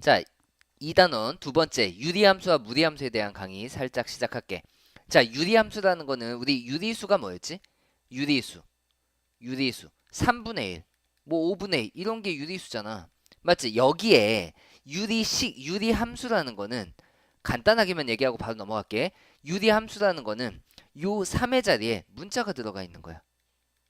자, 2단원 두 번째 유리함수와 무리함수에 대한 강의 살짝 시작할게. 자, 유리함수라는 거는 우리 유리수가 뭐였지? 유리수. 유리수. 3분의 1. 뭐 5분의 1 이런 게 유리수잖아. 맞지? 여기에 유리식 유리함수라는 거는 간단하게만 얘기하고 바로 넘어갈게. 유리함수라는 거는 요 3의 자리에 문자가 들어가 있는 거야.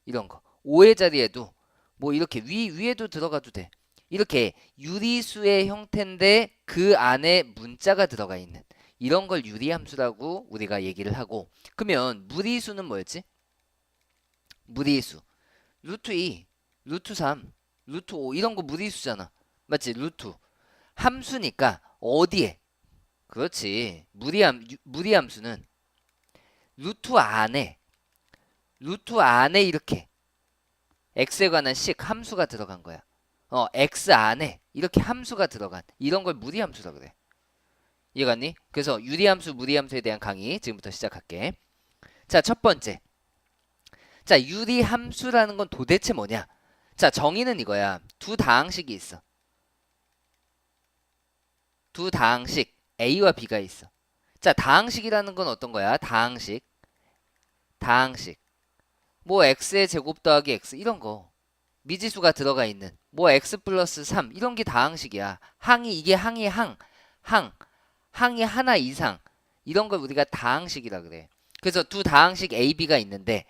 이런 거. 5의 자리에도 뭐 이렇게 위 위에도 들어가도 돼. 이렇게 유리수의 형태인데 그 안에 문자가 들어가 있는 이런 걸 유리함수라고 우리가 얘기를 하고 그러면 무리수는 뭐였지? 무리수 루트 2, 루트 3, 루트 5 이런 거 무리수잖아 맞지? 루트 함수니까 어디에? 그렇지 무리함 유- 무리함수는 루트 안에 루트 안에 이렇게 x에 관한 식 함수가 들어간 거야 어, x 안에 이렇게 함수가 들어간 이런 걸 무리함수라 그래. 이해갔니? 그래서 유리함수, 무리함수에 대한 강의 지금부터 시작할게. 자, 첫 번째. 자, 유리함수라는 건 도대체 뭐냐? 자, 정의는 이거야. 두 다항식이 있어. 두 다항식 A와 B가 있어. 자, 다항식이라는 건 어떤 거야? 다항식. 다항식. 뭐 x의 제곱 더하기 x 이런 거. 미지수가 들어가 있는 뭐 x 플러스 3 이런 게 다항식이야. 항이 이게 항이 항, 항, 항이 하나 이상 이런 걸 우리가 다항식이라 그래. 그래서 두 다항식 a, b가 있는데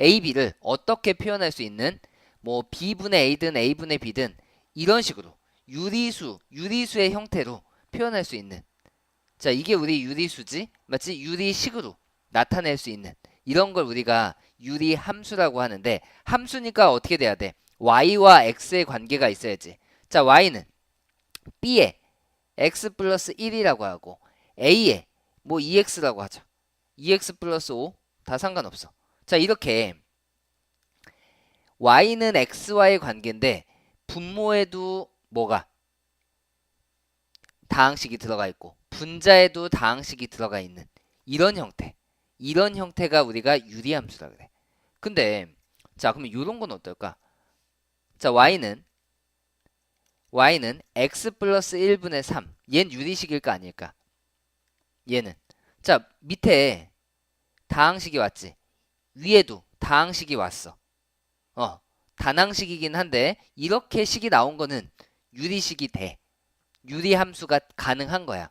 a, b를 어떻게 표현할 수 있는 뭐 b분의 a든 a분의 b든 이런 식으로 유리수, 유리수의 형태로 표현할 수 있는 자 이게 우리 유리수지 맞지? 유리식으로 나타낼 수 있는 이런 걸 우리가 유리 함수라고 하는데 함수니까 어떻게 돼야 돼? Y와 x의 관계가 있어야지. 자, y는 b에 x 플러스 1이라고 하고 a에 뭐 2x라고 하죠. 2x 플러스 5 다 상관없어. 자, 이렇게 y는 x와의 관계인데 분모에도 뭐가 다항식이 들어가 있고 분자에도 다항식이 들어가 있는 이런 형태. 이런 형태가 우리가 유리함수라 그래. 근데 자, 그러면 이런 건 어떨까? 자, y는 y는 x 플러스 1분의 3. 얘는 유리식일까 아닐까? 얘는 자, 밑에 다항식이 왔지. 위에도 다항식이 왔어. 어, 단항식이긴 한데 이렇게 식이 나온 거는 유리식이 돼. 유리함수가 가능한 거야.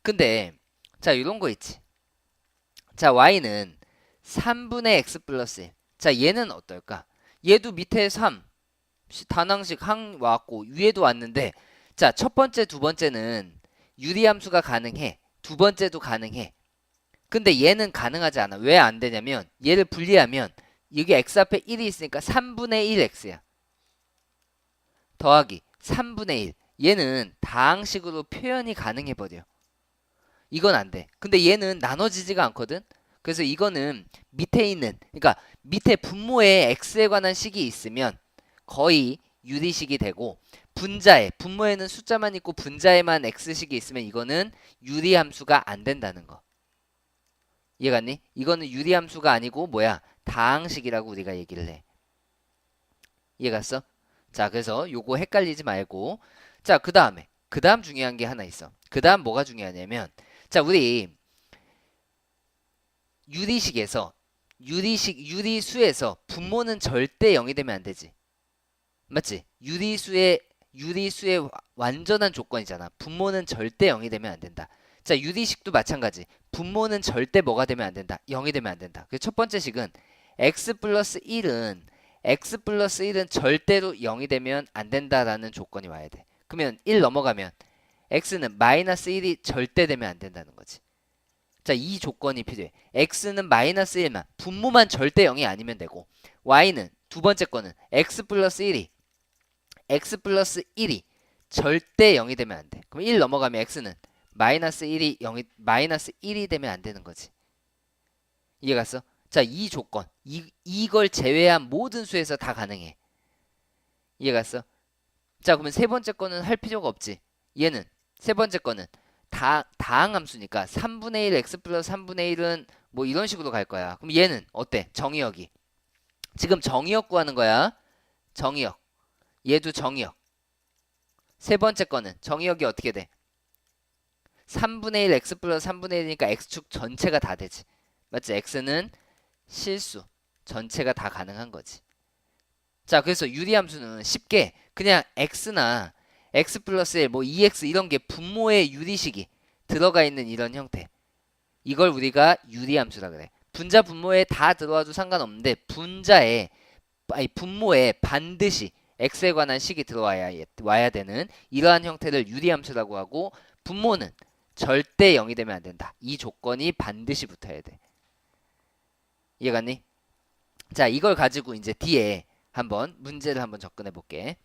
근데 자, 이런 거 있지. 자, y는 3분의 x 플러스 1. 자, 얘는 어떨까? 얘도 밑에 3. 시- 단항식 항 왔고 위에도 왔는데 자, 첫 번째, 두 번째는 유리함수가 가능해. 두 번째도 가능해. 근데 얘는 가능하지 않아. 왜 안 되냐면 얘를 분리하면 여기 x 앞에 1이 있으니까 3분의 1x야. 더하기 3분의 1. 얘는 다항식으로 표현이 가능해 버려. 이건 안 돼. 근데 얘는 나눠지지가 않거든. 그래서 이거는 밑에 있는 그러니까 밑에 분모에 x에 관한 식이 있으면 거의 유리식이 되고 분자에 분모에는 숫자만 있고 분자에만 x식이 있으면 이거는 유리함수가 안 된다는 거. 이해갔니? 이거는 유리함수가 아니고 뭐야? 다항식이라고 우리가 얘기를 해. 이해갔어? 자, 그래서 요거 헷갈리지 말고 자, 그 다음에 그 다음 중요한 게 하나 있어. 그 다음 뭐가 중요하냐면 자, 우리 유리식에서 유리식 유리수에서 분모는 절대 0이 되면 안 되지. 맞지? 유리수의 유리수의 와- 완전한 조건이잖아. 분모는 절대 0이 되면 안 된다. 자, 유리식도 마찬가지. 분모는 절대 뭐가 되면 안 된다. 0이 되면 안 된다. 그 첫 번째 식은 x 플러스 1은 x 플러스 1은 절대로 0이 되면 안 된다라는 조건이 와야 돼. 그러면 1 넘어가면 x는 마이너스 1이 절대 되면 안 된다는 거지. 자, 이 조건이 필요해. x는 마이너스 1만, 분모만 절대 0이 아니면 되고, y는 두 번째 거는 x 플러스 1이, x 플러스 1이 절대 0이 되면 안 돼. 그럼 1 넘어가면 x는 마이너스 1이 0이, 마이너스 1이 되면 안 되는 거지. 이해 갔어? 자, 이 조건, 이, 이걸 제외한 모든 수에서 다 가능해. 이해 갔어? 자, 그러면 세 번째 거는 할 필요가 없지. 얘는, 세 번째 거는 다, 다항함수니까 3분의 1 x 플러스 3분의 1은 뭐 이런 식으로 갈 거야. 그럼 얘는 어때? 정의역이. 지금 정의역 구하는 거야. 정의역. 얘도 정의역. 세 번째 거는 정의역이 어떻게 돼? 3분의 1 x 플러스 3분의 1이니까 x축 전체가 다 되지. 맞지? x는 실수 전체가 다 가능한 거지. 자, 그래서 유리함수는 쉽게 그냥 x나 x 플러스 1, 뭐 2x 이런 게 분모의 유리식이 들어가 있는 이런 형태. 이걸 우리가 유리함수라 그래. 분자 분모에 다 들어와도 상관없는데 분자에 아니 분모에 반드시 x에 관한 식이 들어와야 와야 되는 이러한 형태를 유리함수라고 하고 분모는 절대 0이 되면 안 된다. 이 조건이 반드시 붙어야 돼. 이해갔니? 자, 이걸 가지고 이제 뒤에 한번 문제를 한번 접근해 볼게.